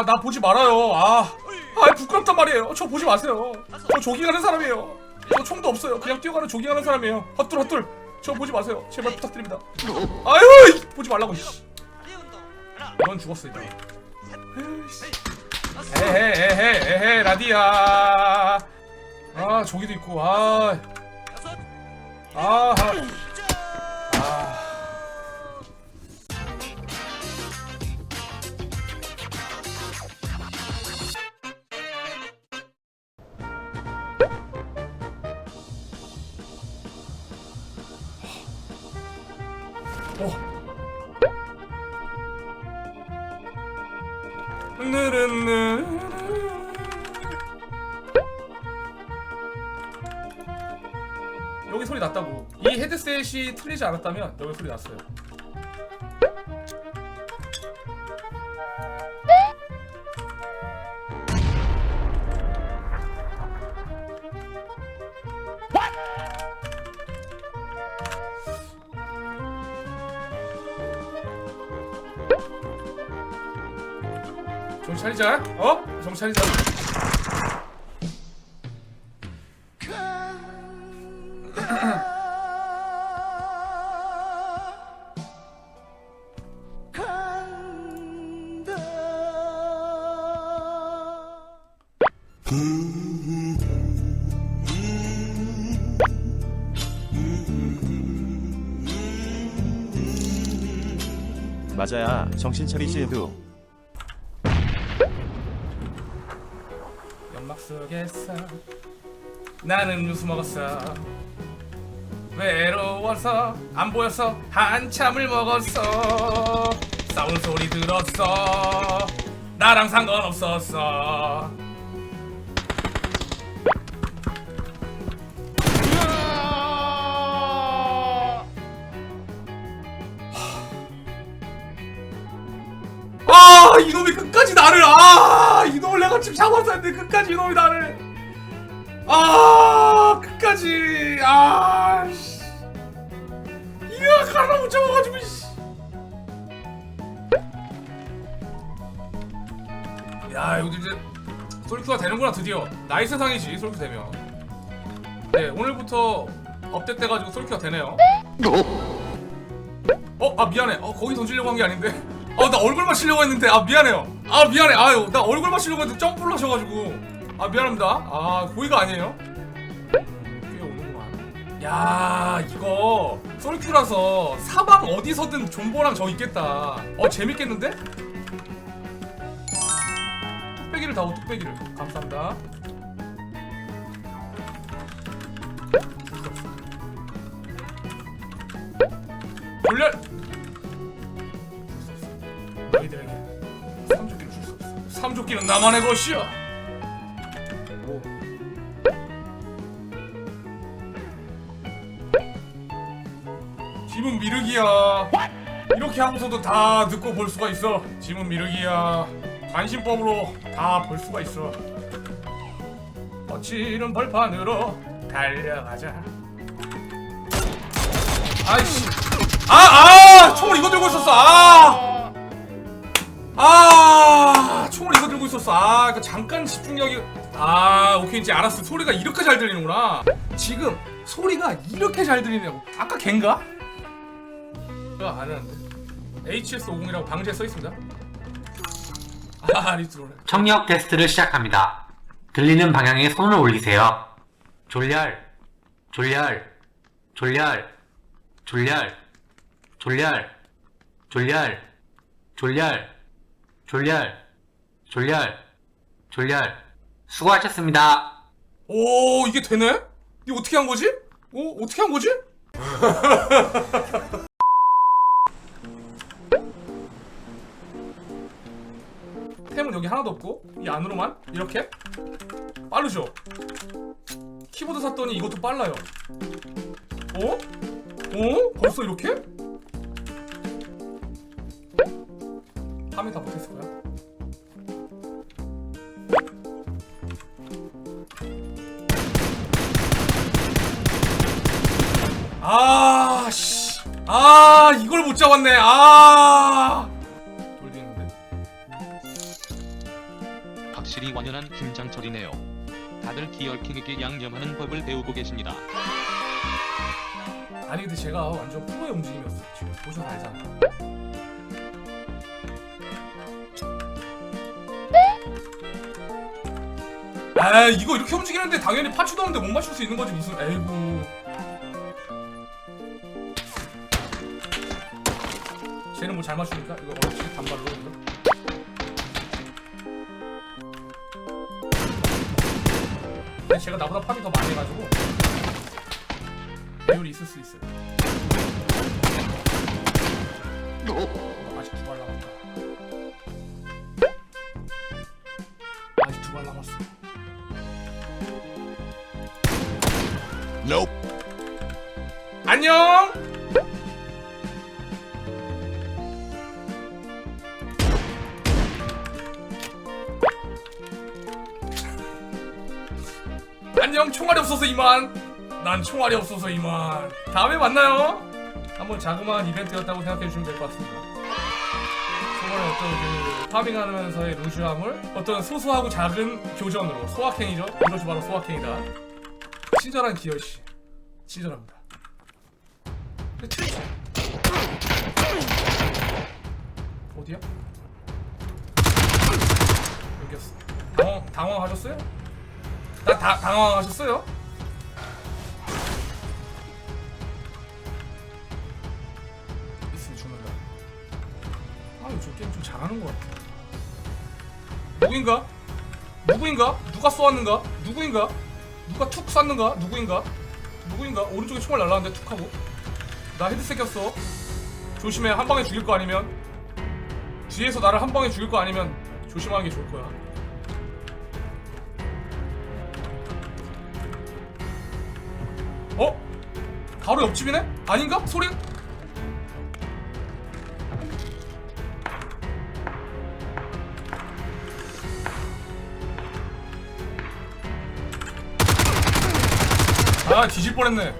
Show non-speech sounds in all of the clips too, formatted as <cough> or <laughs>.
아 나 보지 말아요. 아, 아 부끄럽단 말이에요. 저 보지 마세요. 저 조깅하는 사람이에요. 저 총도 없어요. 그냥 뛰어가는 조깅하는 사람이에요. 헛둘 헛둘. 저 보지 마세요. 제발 부탁드립니다. 아유 이, 보지 말라고 이씨. 넌 죽었어 이제. 에헤 에헤 에헤 라디아 아 저기도 있고 아. 아, 아. 느르느 여기 소리 났다고 이 헤드셋이 틀리지 않았다면 여기 소리 났어요 정신 차리자. 어? 정신 차리자 맞아야 정신 차리지. 도 연막 속에서 나는 음료수 먹었어. 외로워서 안 보여서 한참을 먹었어. 싸운 소리 들었어. 나랑 상관없었어 이놈이 끝까지 나를 아 이놈을 내가 지금 잡았어야 했는데 끝까지 이놈이 나를 아 끝까지 아 씨. 이거 가라 못 잡아가지고 씨. 야 이거 이제 솔큐가 되는구나 드디어 나이 세상이지 솔큐 되면 네 오늘부터 업데이트 돼가지고 솔큐가 되네요 어? 아 미안해 어 거기 던지려고 한 게 아닌데 아나 얼굴 맞추려고 했는데 아 미안해요. 아 미안해. 아유 나 얼굴 맞추려고 했는데 점프를 하셔가지고. 아 미안합니다. 아 고의가 아니에요? 꽤 오는구만. 야 이거 솔큐라서 사방 어디서든 존버랑 저 있겠다. 어 재밌겠는데? 뚝배기를 다오 뚝배기를. 감사합니다. 돌려 삼조끼는 나만의 것이야. 오. 짐은 미륵이야. 이렇게 하고서도 다 듣고 볼 수가 있어. 짐은 미륵이야. 관심법으로 다 볼 수가 있어. 거칠은 벌판으로 달려가자. 아이씨. 아, 아! 총을 이거 들고 있었어. 아! 아! 총을 이거 들고 있었어. 아, 그 잠깐 집중력이 아, 오케이 이제 알았어. 소리가 이렇게 잘 들리는구나. 지금 소리가 이렇게 잘 들리냐고. 아까 걘가? 제가 아는데. HS50이라고 방지에 써 있습니다. 아, 리트로네. 청력 테스트를 시작합니다. 들리는 방향에 손을 올리세요. 졸렬, 졸렬, 졸렬, 졸렬, 졸렬, 졸렬, 졸렬, 졸렬, 졸렬, 졸렬. 수고하셨습니다. 오, 이게 되네? 이거 어떻게 한 거지? 오, 어떻게 한 거지? <laughs> 템은 여기 하나도 없고 이 안으로만 이렇게 빠르죠? 키보드 샀더니 이것도 빨라요. 어? 어? 벌써 이렇게? 밤에 다 못했을 거야. 아, 씨. 아, 이걸 못 잡았네. 아. 돌도 있는데. 확실히 완연한 김장철이네요. 다들 기열캐게 양념하는 법을 배우고 계십니다. 아니 근데 제가 완전 프로의 움직임이었어요 지금 보셔서 알잖아요 아 이거 이렇게 움직이는데 당연히 파츠도 없는데 못 맞출 수 있는 거지 무슨 에이구 쟤는 뭐 잘 맞추니까 이거 어렵지 단발로 이거? 근데 제가 나보다 팝이 더 많이 해가지고 배율이 있을 수 있어요. 어, 아직 두 발 남았다. 아직 두 발 남았어. 안녕 안녕 총알이 없어서 이만. 난 총알이 없어서 이만. 다음에 만나요. 한번 자그마한 이벤트였다고 생각해 주시면 될 것 같습니다. 저번에 어떤 그 파밍하면서의 루즈함을 어떤 소소하고 작은 교전으로 소확행이죠? 이것이 바로 소확행이다. 친절한 기열씨 친절합니다. 어디야? 여기였어 당황, 당황하셨어요? 나 다, 당황하셨어요? 있으면 죽는다. 아, 이거 저 게임 좀 잘하는 것 같아. 누구인가? 누구인가? 누가 쏘았는가? 누구인가? 누가 툭 쐈는가? 누구인가? 누구인가? 오른쪽에 총알 날라왔는데 툭 하고. 나 헤드셋 꼈어. 조심해. 한 방에 죽일 거 아니면. 뒤에서 나를 한 방에 죽일 거 아니면 조심하는 게 좋을 거야. 어? 바로 옆집이네? 아닌가? 소리? 아 뒤질 뻔했네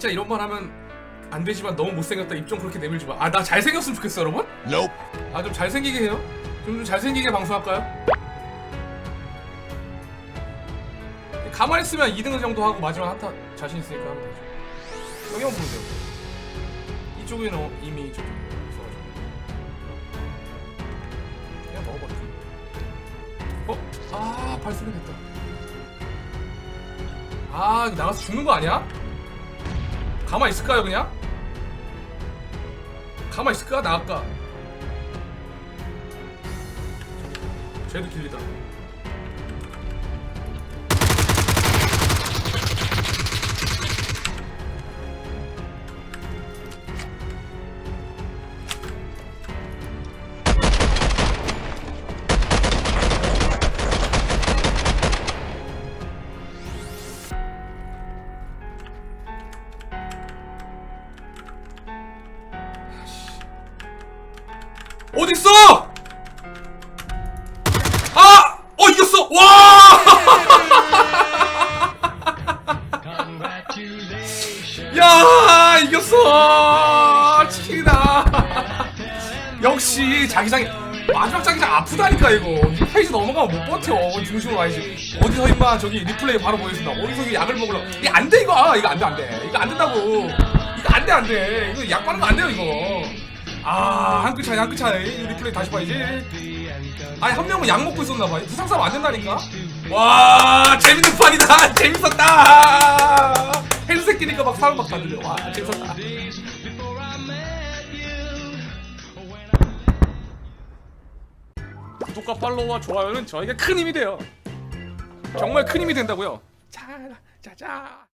진짜 이런 말 하면 안 되지만 너무 못생겼다 입 좀 그렇게 내밀지 마. 아 나 잘생겼으면 좋겠어 여러분? 아좀 잘생기게 해요. 좀, 좀 잘생기게 방송할까요? 가만히 있으면 2등 정도 하고 마지막 한타 자신 있으니까 하면 되죠. 여기만 보면 돼요. 이쪽에는 어, 이미 이쪽에 있어가지고 그냥 먹어버리죠. 어? 아 발소리 됐다. 아 나가서 죽는 거 아니야? 가만 있을까요 그냥? 가만 있을까 나갈까? 쟤도 길리다. 어딨어? 아! 어 이겼어! 와! 야 이겼어! 치킨이다. 역시 자기장이 마지막 자기장 아프다니까 이거 이 페이지 넘어가면 못 버텨 중심으로 와야지 어디서 임마 저기 리플레이 바로 보여준다 어디서 이 약을 먹으려 이게 안돼 이거 이거 안돼 안돼 이거 안 된다고 이거 안돼 안돼 이거 약 바르면 안 돼요 이거 아 한 끗 차이 한 끗 차이. 리플레이 다시 봐야지. 아니 한 명은 약 먹고 있었나 봐. 부상 싸움 안 된다니까? 와 재밌는 판이다. <laughs> 재밌었다. 헬스 끼니까 막 사람 막 다들려. 와 재밌었다. 구독과 팔로우와 좋아요는 저에게 큰 힘이 돼요. 정말 큰 힘이 된다고요. 자 자 자